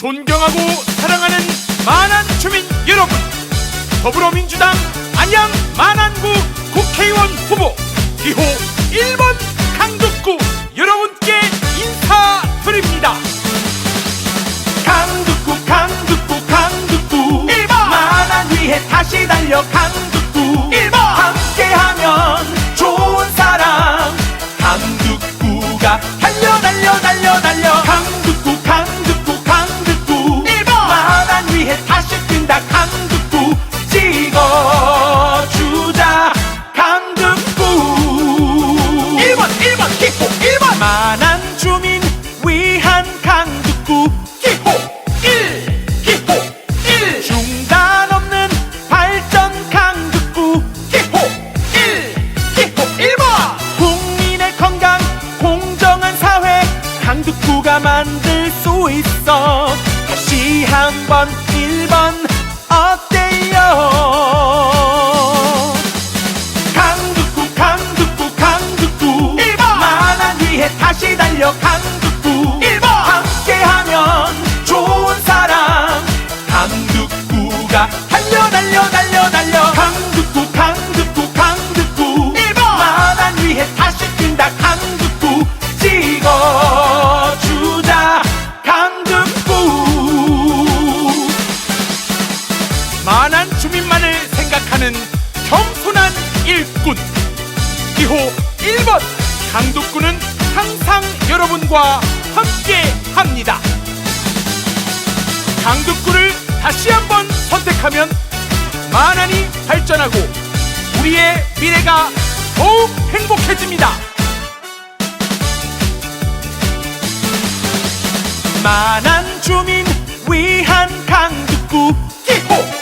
존경하고 사랑하는 만안 주민 여러분 더불어민주당 안양 만안구 국회의원 후보 기호 1번 강북구가 만들 수 있어? 다시 한번 1번 만한 주민만을 생각하는 겸손한 일꾼. 기호 1번 강북구는 항상 여러분과 함께 합니다. 강북구를 다시 한번 선택하면 만한이 발전하고 우리의 미래가 더욱 행복해집니다. 만한 주민 위한 강북구 기호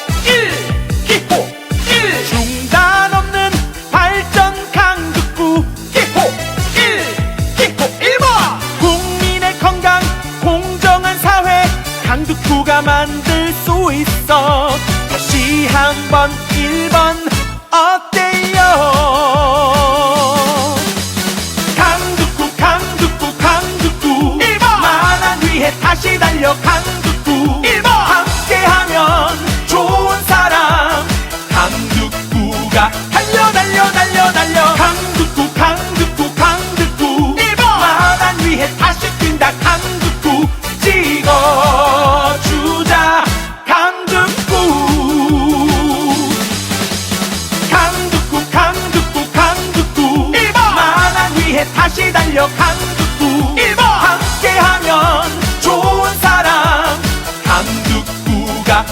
있어. 다시 한번 1번 어때요? 강북구 강북구 강북구 1번. 만안 위해 다시 달려 강북구 1번. 함께하면 좋은 사람. 강북구가 다시 달려 강북구. 1번 함께하면 좋은 사람. 강북구가